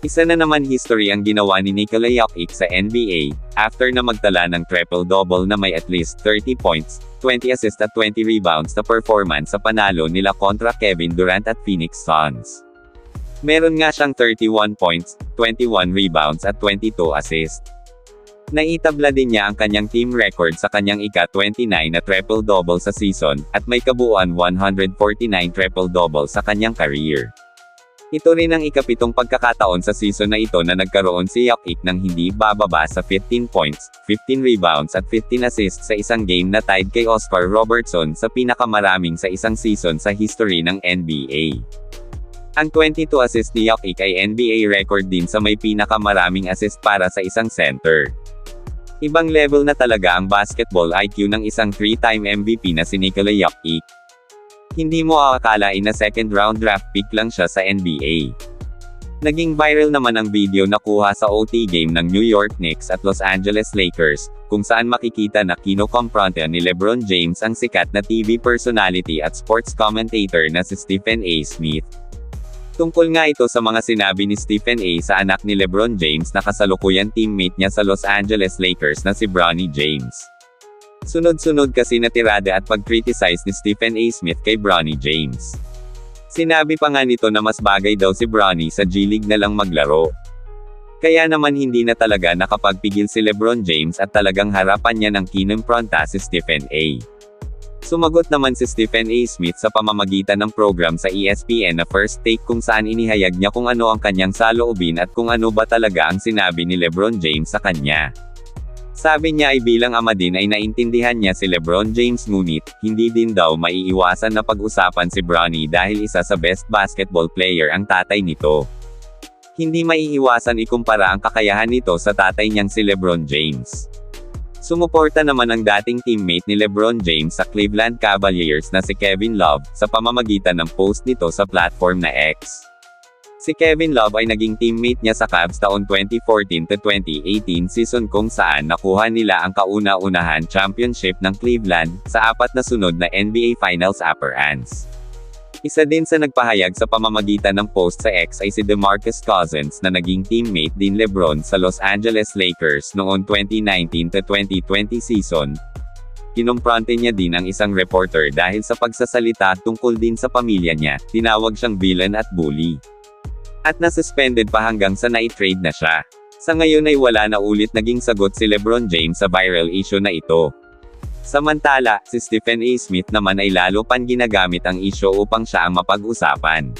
Isa na naman history ang ginawa ni Nikola Jokic sa NBA, after na magtala ng triple-double na may at least 30 points, 20 assists at 20 rebounds na performance sa panalo nila kontra Kevin Durant at Phoenix Suns. Meron nga siyang 31 points, 21 rebounds at 22 assists. Naitabla din niya ang kanyang team record sa kanyang ika-29 na triple-double sa season, at may kabuuan 149 triple-double sa kanyang career. Ito rin ang ikapitong pagkakataon sa season na ito na nagkaroon si Jokic ng hindi bababa sa 15 points, 15 rebounds at 15 assists sa isang game na tied kay Oscar Robertson sa pinakamaraming sa isang season sa history ng NBA. Ang 22 assist ni Jokic ay NBA record din sa may pinakamaraming assist para sa isang center. Ibang level na talaga ang basketball IQ ng isang 3-time MVP na si Nikola Jokic. Hindi mo akalain na second round draft pick lang siya sa NBA. Naging viral naman ang video na kuha sa OT game ng New York Knicks at Los Angeles Lakers, kung saan makikita na kinokompronte ni LeBron James ang sikat na TV personality at sports commentator na si Stephen A. Smith. Tungkol nga ito sa mga sinabi ni Stephen A. sa anak ni LeBron James na kasalukuyan teammate niya sa Los Angeles Lakers na si Bronny James. Sunod-sunod kasi na tirada at pag-criticize ni Stephen A. Smith kay Bronny James. Sinabi pa nga nito na mas bagay daw si Bronny sa G-League na lang maglaro. Kaya naman hindi na talaga nakapagpigil si LeBron James at talagang harapan niya ng kinumpronta si Stephen A. Sumagot naman si Stephen A. Smith sa pamamagitan ng program sa ESPN na First Take kung saan inihayag niya kung ano ang kanyang saloobin at kung ano ba talaga ang sinabi ni LeBron James sa kanya. Sabi niya ay bilang ama din ay naintindihan niya si LeBron James ngunit, hindi din daw maiiwasan na pag-usapan si Bronny dahil isa sa best basketball player ang tatay nito. Hindi maiiwasan ikumpara ang kakayahan nito sa tatay niyang si LeBron James. Sumuporta naman ang dating teammate ni LeBron James sa Cleveland Cavaliers na si Kevin Love, sa pamamagitan ng post nito sa platform na X. Si Kevin Love ay naging teammate niya sa Cavs taon 2014 to 2018 season kung saan nakuha nila ang kauna-unahan championship ng Cleveland, sa apat na sunod na NBA Finals appearance. Isa din sa nagpahayag sa pamamagitan ng post sa X ay si DeMarcus Cousins na naging teammate din LeBron sa Los Angeles Lakers noong 2019 to 2020 season. Kinumpronte niya din ang isang reporter dahil sa pagsasalita tungkol din sa pamilya niya, tinawag siyang villain at bully. At nasuspended pa hanggang sa na-trade na siya. Sa ngayon ay wala na ulit naging sagot si LeBron James sa viral issue na ito. Samantala, si Stephen A. Smith naman ay lalo pan ginagamit ang issue upang siya ang mapag-usapan.